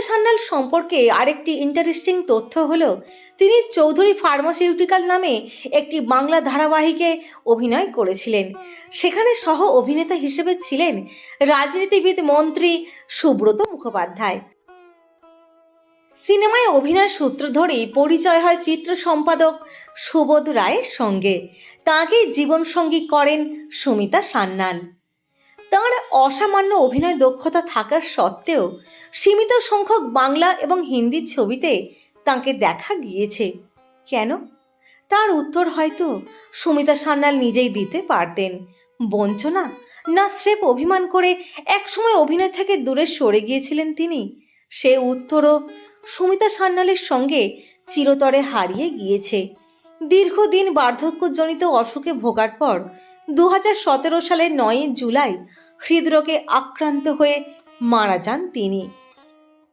সুমিতা সান্যাল সম্পর্কে আরেকটি ইন্টারেস্টিং তথ্য হলো, তিনি চৌধুরী ফার্মাসিউটিক্যাল নামে একটি বাংলা ধারাবাহিকে অভিনয় করেছিলেন। সেখানে সহ অভিনেতা হিসেবে ছিলেন রাজনীতিবিদ মন্ত্রী সুব্রত মুখোপাধ্যায়। সিনেমায় অভিনয় সূত্র ধরেই পরিচয় হয় চিত্র সম্পাদক সুবোধ রায়ের সঙ্গে। তাঁকেই জীবনসঙ্গী করেন সুমিতা সান্যাল। তাঁর অসামান্য অভিনয় দক্ষতা থাকার সত্ত্বেও সীমিত সংখ্যক বাংলা এবং হিন্দি ছবিতে তাঁকে দেখা গিয়েছে। কেন? তার উত্তর হয়তো সুমিতা সান্যাল নিজেই দিতে পারতেন। বঞ্চনা না স্রেফ অভিমান করে একসময় অভিনয় থেকে দূরে সরে গিয়েছিলেন তিনি, সে উত্তরও সুমিতা সান্যালের সঙ্গে চিরতরে হারিয়ে গিয়েছে। দীর্ঘদিন বার্ধক্যজনিত অসুখে ভোগার পর দু হাজার সতেরো সালের নয়ই জুলাই হৃদরোগে আক্রান্ত হয়ে মারা যান তিনি।